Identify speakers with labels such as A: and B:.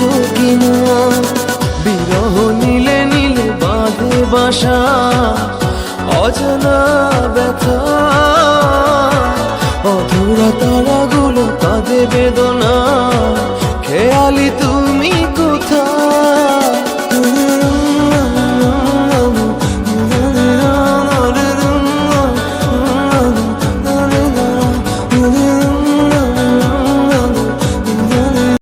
A: মানে না বিরহ নীলে নীলে বাঁধে বাসা অজানা ব্যথা। অধুরা তারাগুলো তাদের বেদনা